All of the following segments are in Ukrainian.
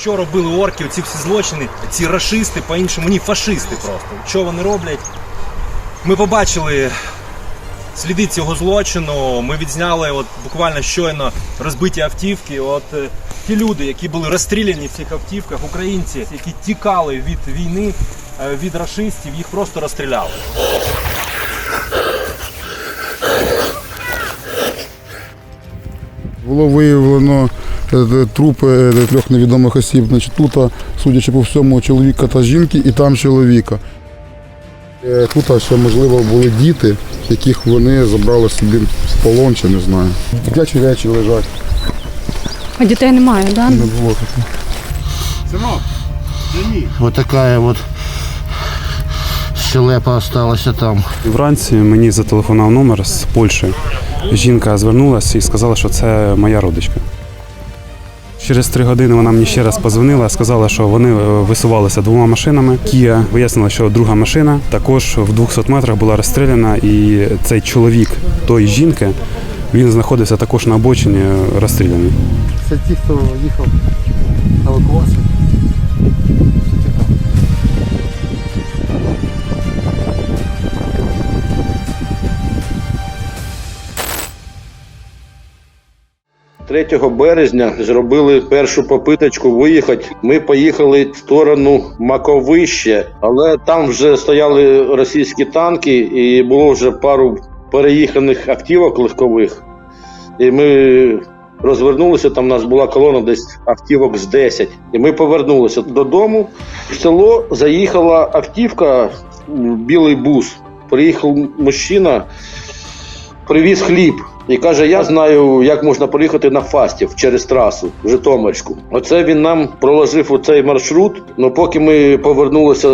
Що робили орки, оці всі злочини, ці рашисти, по-іншому, ні, фашисти просто. Що вони роблять? Ми побачили сліди цього злочину. Ми відзняли от буквально щойно розбиті автівки. От е, ті люди, які були розстріляні в цих автівках, українці, які тікали від війни, е, від рашистів, їх просто розстріляли. Було виявлено трупи е, трьох невідомих осіб. Значить, тут, судячи по всьому, чоловіка та жінки, і там чоловіка. Е, Тут ще, можливо, були діти, яких вони забрали собі в полон, чи не знаю. Дитячі речі лежать. А дітей немає, да? Не було такого. Вот такая вот щелепа осталась там. Вранці мені зателефонував номер з Польщі. Жінка звернулася і сказала, що це моя родичка. Через три години вона мені ще раз позвонила, сказала, що вони е, висувалися двома машинами. Кія вияснила, що друга машина також в 200 метрах була розстріляна, і цей чоловік тої жінки він знаходився також на обочині е, розстріляний. Це ті, хто їхав на евакуацію. 3 березня зробили першу попиточку виїхати. Ми поїхали в сторону Маковище, але там вже стояли російські танки, і було вже пару переїханих автівок легкових. І ми розвернулися. Там у нас була колона десь автівок з 10. І ми повернулися додому. В село заїхала автівка, білий бус. Приїхав мужчина, привіз хліб. І каже: Я знаю, як можна проїхати на Фастів через трасу в Житомирську. Оце він нам проложив оцей маршрут. Ну поки ми повернулися,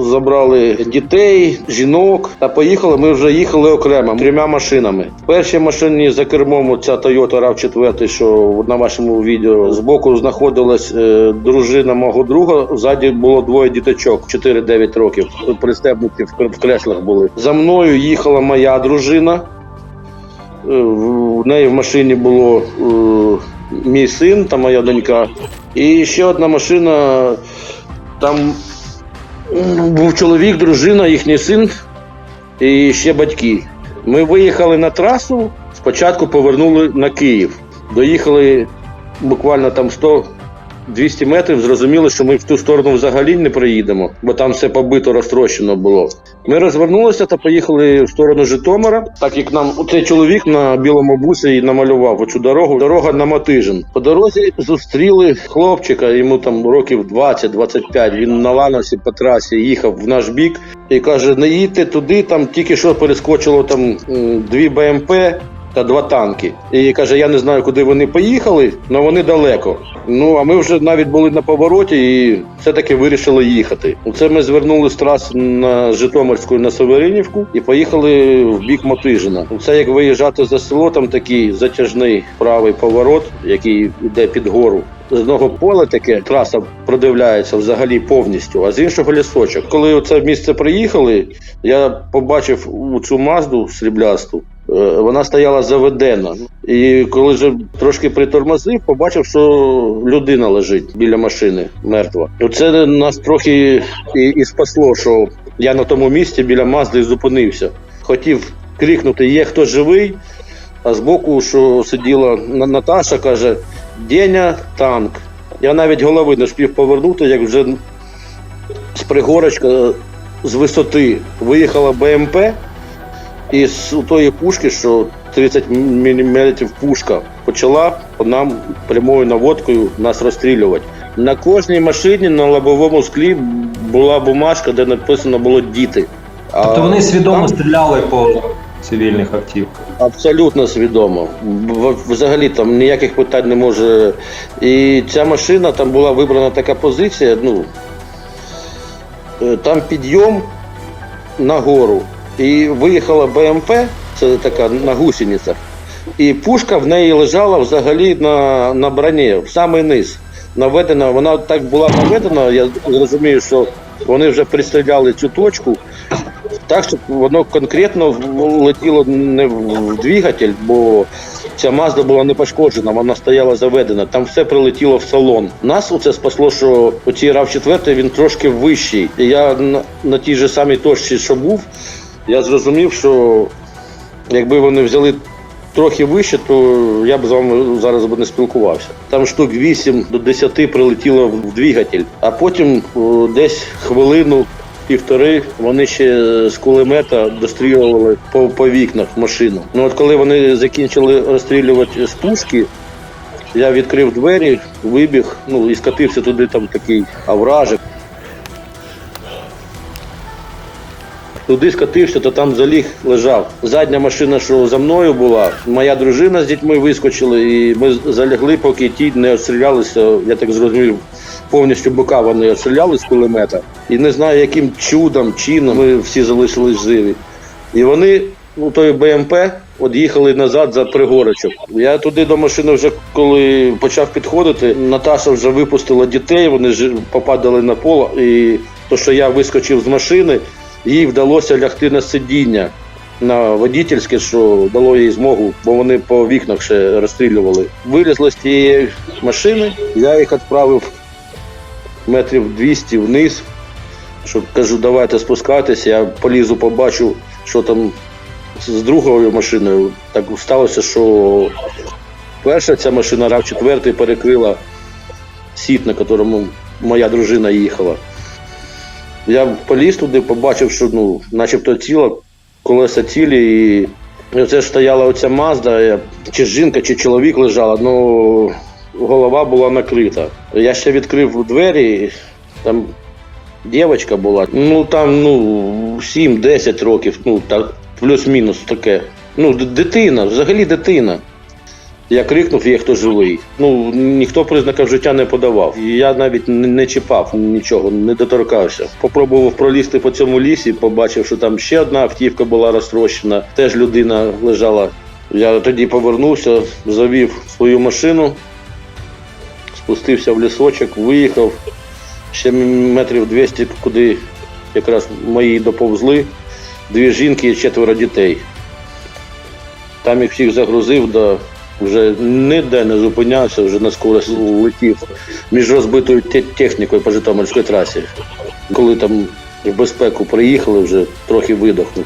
забрали дітей, жінок та поїхали. Ми вже їхали окремо трьома машинами. В першій машині за кермом ця Toyota rav 4 що на вашому відео збоку знаходилась е, дружина мого друга. Ззаді було двоє діточок, 4-9 років. Пристебнуті в креслах були. За мною їхала моя дружина. Е, В неї в машині було е, мій син та моя донька. І ще одна машина. Там був чоловік, дружина, їхній син і ще батьки. Ми виїхали на трасу, спочатку повернули на Київ. Доїхали буквально там 100 200 метрів, зрозуміли, що ми в ту сторону взагалі не проїдемо, бо там все побито, розтрощено було. Ми розвернулися та поїхали в сторону Житомира, так як нам цей чоловік на білому бусі і намалював оцю дорогу. Дорога на Матижин. По дорозі зустріли хлопчика, йому там років 20-25. Він на ланосі по трасі їхав в наш бік і каже: не їдьте туди, там тільки що перескочило там дві БМП. Та два танки. І каже: я не знаю, куди вони поїхали, але вони далеко. Ну а ми вже навіть були на повороті і все-таки вирішили їхати. Це ми звернули з траси на Житомирську на Северинівку і поїхали в бік Мотижина. Це як виїжджати за село, там такий затяжний правий поворот, який йде під гору. З одного поля таке траса продивляється взагалі повністю, а з іншого лісочок. Коли це місце приїхали, я побачив цю мазду сріблясту. Е, Вона стояла заведена. І коли вже трошки притормозив, побачив, що людина лежить біля машини мертва. Це нас трохи і, і спасло, що я на тому місці біля Мазди зупинився. Хотів крикнути: є хто живий? А збоку, що сиділа Наташа, каже: Деня танк. Я навіть голови не спів повернути, як вже з пригорочка з висоти виїхала БМП. І з тої пушки, що 30 мм пушка, почала по нам прямою наводкою нас розстрілювати. На кожній машині на лобовому склі була бумажка, де написано було діти. Тобто вони свідомо там стріляли по цивільних автівках. Абсолютно свідомо. Взагалі там ніяких питань не може. І ця машина там була вибрана така позиція. Ну е, там підйом на гору. І виїхала БМП, це така на гусеницях, і пушка в неї лежала взагалі на, на броні, в самий низ. Наведена, вона так була наведена, я розумію, що вони вже пристріляли цю точку, так, щоб воно конкретно летіло не в двигатель, бо Ця Мазда була не пошкоджена, вона стояла заведена. Там все прилетіло в салон. Нас оце спасло, що оцій рав 4 він трошки вищий. І я на, на тій же самій точці, що був, я зрозумів, що якби вони взяли трохи вище, то я б з вами зараз не спілкувався. Там штук 8 до 10 прилетіло в двигатель, а потім о, десь хвилину. Півтори вони ще з кулемета дострілювали по, по вікнах машину. Ну от коли вони закінчили розстрілювати з пушки, я відкрив двері, вибіг, ну і скатився туди там такий авражик. Туди скатився, то там заліг лежав. Задня машина, що за мною була, моя дружина з дітьми вискочили, і ми залягли, поки ті не обстрілялися, я так зрозумів, повністю бока вони обстріляли з кулемета. І не знаю, яким чудом, чином ми всі залишились живі. І вони, ну той БМП, от їхали назад за пригорочок. Я туди до машини вже коли почав підходити, Наташа вже випустила дітей, вони ж попадали на пол, і то, що я вискочив з машини, їй вдалося лягти на сидіння на водительське, що дало їй змогу, бо вони по вікнах ще розстрілювали. Вилізли з тієї машини, я їх відправив метрів 200 вниз. Щоб кажу, давайте спускатися, я полізу, побачу, що там з другою машиною. Так сталося, що перша ця машина рав 4 перекрила сіт, на якому моя дружина їхала. Я поліз туди, побачив, що ну, начебто тіло, колеса цілі, і, оце ж стояла оця Мазда, чи жінка, чи чоловік лежала, ну голова була накрита. Я ще відкрив двері, там дівчинка була, ну там ну 7-10 років, ну так, плюс-мінус таке. Ну, дитина, взагалі дитина. Я крикнув, є хто живий. Ну, ніхто признаків життя не подавав. Я навіть не, чіпав нічого, не доторкався. Попробував пролізти по цьому лісі, побачив, що там ще одна автівка була розтрощена, теж людина лежала. Я тоді повернувся, завів свою машину, спустився в лісочок, виїхав ще метрів 200, куди якраз мої доповзли, дві жінки і четверо дітей. Там їх всіх загрузив, да, вже ніде не зупинявся, вже на скорость летів між розбитою те- технікою по Житомирській трасі. Коли там в безпеку приїхали, вже трохи видохнув.